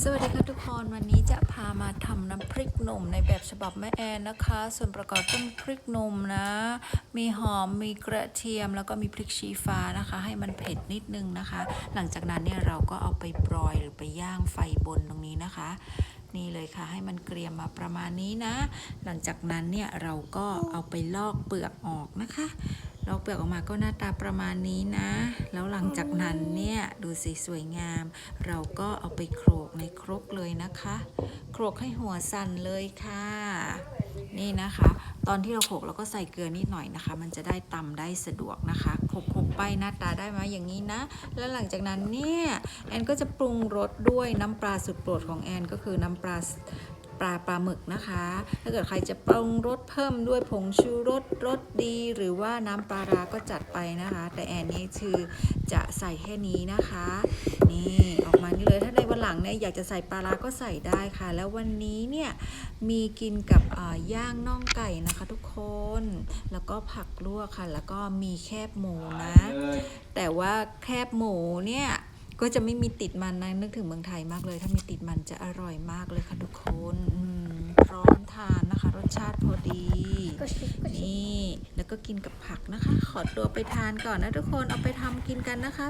สวัสดีค่ะทุกคนวันนี้จะพามาทำน้ำพริกหนุ่มในแบบฉบับแม่แอนนะคะ ส่วนประกอบก็มีพริกหนุ่มนะ มีหอมมีกระเทียมแล้วก็มีพริกชี้ฟ้านะคะ ให้มันเผ็ดนิดนึงนะคะ หลังจากนั้นเนี่ยเราก็เอาไปบรอยหรือไปย่างไฟบนตรงนี้นะคะ นี่เลยค่ะ ให้มันเกรียมมาประมาณนี้นะ หลังจากนั้นเนี่ยเราก็เอาไปลอกเปลือกออกนะคะลอกเปลือกออกมาก็หน้าตาประมาณนี้นะ แล้วหลังจากนั้นเนี่ยดูสิสวยงาม เราก็เอาไปโขลกในครกเลยนะคะ โขลกให้หัวสั่นเลยค่ะ นี่นะคะ ตอนที่เราโขลกเราก็ใส่เกลือนิดหน่อยนะคะ มันจะได้ตำได้สะดวกนะคะโขลกไปหน้าตาได้มาอย่างนี้นะ แล้วหลังจากนั้นเนี่ยแอนก็จะปรุงรสด้วยน้ำปลาสุดโปรดของแอนก็คือน้ำปลา ปลาปลาหมึกนะคะ ถ้าเกิดใครจะปรุงรสเพิ่มด้วยผงชูรสรสดี หรือว่าน้ำปลาร้าก็จัดไปนะคะ แต่แอนนี่คือจะใส่แค่นี้นะคะ นี่ออกมานี่เลยถ้าในวันหลังเนี่ยอยากจะใส่ปลาร้าก็ใส่ได้ค่ะ แล้ววันนี้เนี่ยมีกินกับอ่าย่างน่องไก่นะคะ ทุกคน แล้วก็ผักลวกค่ะ แล้วก็มีแคบหมูนะ แต่ว่าแคบหมูเนี่ย ก็จะไม่มีติดมันนะนึกถึงเมืองไทยมากเลย ถ้ามีติดมันจะอร่อยมากเลยค่ะทุกคนอืมพร้อมทานนะคะ รสชาติพอดีก็ชิก็ชินี่แล้วก็กินกับผักนะคะ ขอตัวไปทานก่อนนะทุกคนเอาไปทำกินกันนะคะ